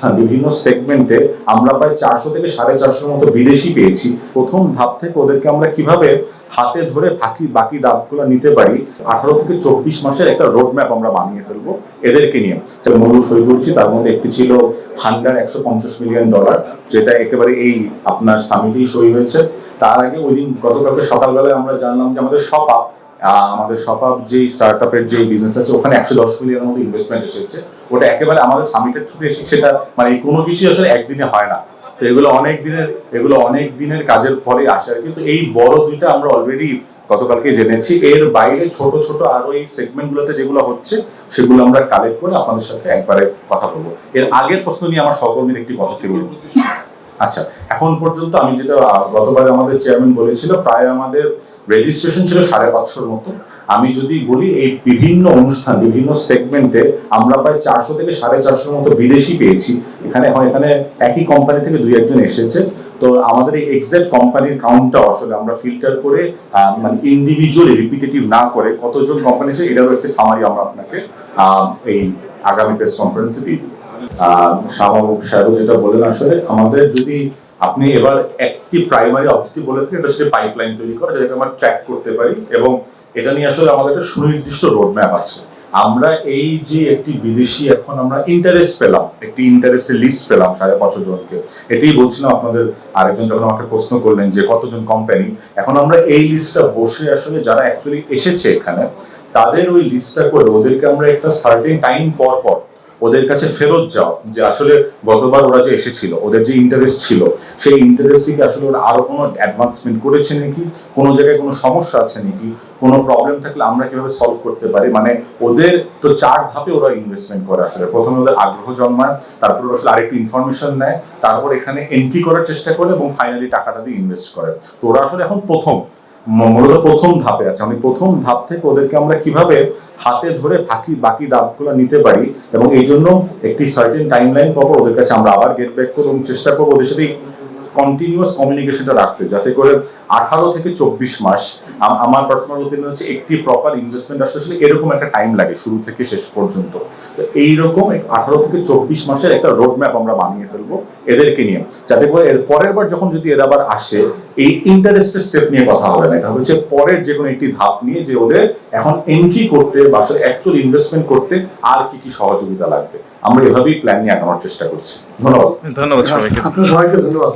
হ্যাঁ, বিভিন্ন সেগমেন্টে আমরা প্রায় চারশো থেকে সাড়ে চারশোর মতো বিদেশি পেয়েছি। প্রথম ধাপ থেকে ওদেরকে আমরা কীভাবে হাতে ধরে বাকি বাকি ধাপগুলো নিতে পারি আঠারো থেকে চব্বিশ মাসের একটা রোড ম্যাপ আমরা বানিয়ে ফেলব এদেরকে নিয়ে। যেটা মূল সই করছি তার মধ্যে একটি ছিল হান্ডার একশো পঞ্চাশ মিলিয়ন ডলার যেটা একেবারে এই আপনার সামিটেই সই হয়েছে। তার আগে ওই দিন গতকালকে সকালবেলায় আমরা জানলাম যে আমাদের সপ আপ আমাদের সপ আপ যে স্টার্ট আপের যে বিজনেস আছে, ওখানে একশো দশ মিলিয়নের মতো ইনভেস্টমেন্ট এসেছে। ওটা একেবারে আমাদের সামিটের থ্রুতে এসে সেটা মানে কোনো কিছু আসলে একদিনে হয় না। তো এগুলো অনেক দিনের, এগুলো অনেক দিনের কাজের ফলে আসে আর কিন্তু এই বড় দুইটা আমরা অলরেডি গতকালকে জেনেছি। এর বাইরে ছোট ছোট আরও এই সেগমেন্ট গুলোতে যেগুলো হচ্ছে, সেগুলো আমরা কালেক্ট করে আপনাদের সাথে একবারে কথা বলব। এর আগের প্রশ্ন নিয়ে আমার সহকর্মীর একটি কথা ছিল। আচ্ছা এখন পর্যন্ত আমি যেটা গতবার আমাদের চেয়ারম্যান বলেছিল, প্রায় আমাদের রেজিস্ট্রেশন ছিল সাড়ে পাঁচশোর মতো। আমি যদি বলি, এই বিভিন্ন অনুষ্ঠান, বিভিন্ন সেগমেন্টে আমরা প্রায় চারশো থেকে সাড়ে চারশোর মতো বিদেশি পেয়েছি। এখানে, হয়, এখানে একই কোম্পানি থেকে দুই একজন এসেছে। তো আমাদের এই এক্সাক্ট কোম্পানির কাউন্টটা আসলে আমরা ফিল্টার করে মানে ইন্ডিভিজুয়ালি রিপিটেটিভ না করে কতজন কোম্পানি এসে এটারও একটি সামারি আমরা আপনাকে এই আগামী প্রেস কনফারেন্সে দিই শাহবাবু সাহেব যেটা বলেন আসলে আমাদের যদি আপনি এবার একটি প্রাইমারি অবজেক্টিভ বলে থাকেন এটা হচ্ছে পাইপলাইন তৈরি করা, যেটাকে আমরা ট্র্যাক করতে পারি এবং এটা নিয়ে আসলে আমাদের একটা সুনির্দিষ্ট রোড ম্যাপ আছে। আমরা এই যে একটি বিদেশি এখন আমরা ইন্টারেস্ট পেলাম, একটি ইন্টারেস্টের লিস্ট পেলাম সাড়ে পাঁচশো জনকে। এটাই বলছিলাম আপনাদের আরেকজন যখন আমাকে প্রশ্ন করলেন যে কতজন কোম্পানি এখন আমরা এই লিস্টটা বসে আসলে যারা অ্যাকচুয়ালি এসেছে এখানে, তাদের ওই লিস্টটা করে ওদেরকে আমরা একটা সার্টেন টাইম পর পর ওদের কাছে ফেরত যাও যে আসলে গতবার ওরা যে এসেছিল, ওদের যে ইন্টারেস্ট ছিল, সেই ইন্টারেস্ট থেকে আসলে ওরা আরও কোনো অ্যাডভান্সমেন্ট করেছে নাকি? কোনো জায়গায় কোনো সমস্যা আছে নাকি? কোনো প্রবলেম থাকলে আমরা কীভাবে সলভ করতে পারি? মানে ওদের তো চার ধাপে ওরা ইনভেস্টমেন্ট করে আসলে। প্রথমে ওদের আগ্রহ জন্মায়, তারপর আসলে আরেকটু ইনফরমেশন নেয়, তারপর এখানে এন্ট্রি করার চেষ্টা করে এবং ফাইনালি টাকাটা দিয়ে ইনভেস্ট করে। তো ওরা আসলে এখন প্রথম। মূলত প্রথম ধাপে আছে। আমি প্রথম ধাপ থেকে ওদেরকে আমরা কীভাবে হাতে ধরে বাকি বাকি ধাপগুলো নিতে পারি এবং এই জন্য একটি সার্টেন টাইম লাইন পাবো, ওদের কাছে আমরা আবার গেট ব্যাক করব চেষ্টা করব ওদের সাথে কন্টিনিউয়াস কমিউনিকেশনটা রাখতে যাতে করে আঠারো থেকে চব্বিশ মাস আম- আমার পার্সোনাল ওপিনিয়ন হচ্ছে একটি প্রপার ইনভেস্টমেন্ট আসতে আসলে এরকম একটা টাইম লাগে শুরু থেকে শেষ পর্যন্ত। তো এইরকম আঠারো থেকে চব্বিশ মাসের একটা রোড ম্যাপ আমরা বানিয়ে ফেলব এদেরকে নিয়ে। যাতে করে এর পরের বার যখন যদি এরা আবার আসে এই ইন্টারেস্টের স্টেপ নিয়ে কথা হবে না। এটা হচ্ছে পরের যে কোনো একটি ধাপ নিয়ে যে ওদের এখন এন্ট্রি করতে বা অ্যাকচুয়াল ইনভেস্টমেন্ট করতে আর কি কি সহযোগিতা লাগবে। আমরা এভাবেই প্ল্যান নিয়ে আগানোর চেষ্টা করছি। ধন্যবাদ। ধন্যবাদ সবাইকে। সবাইকে ধন্যবাদ।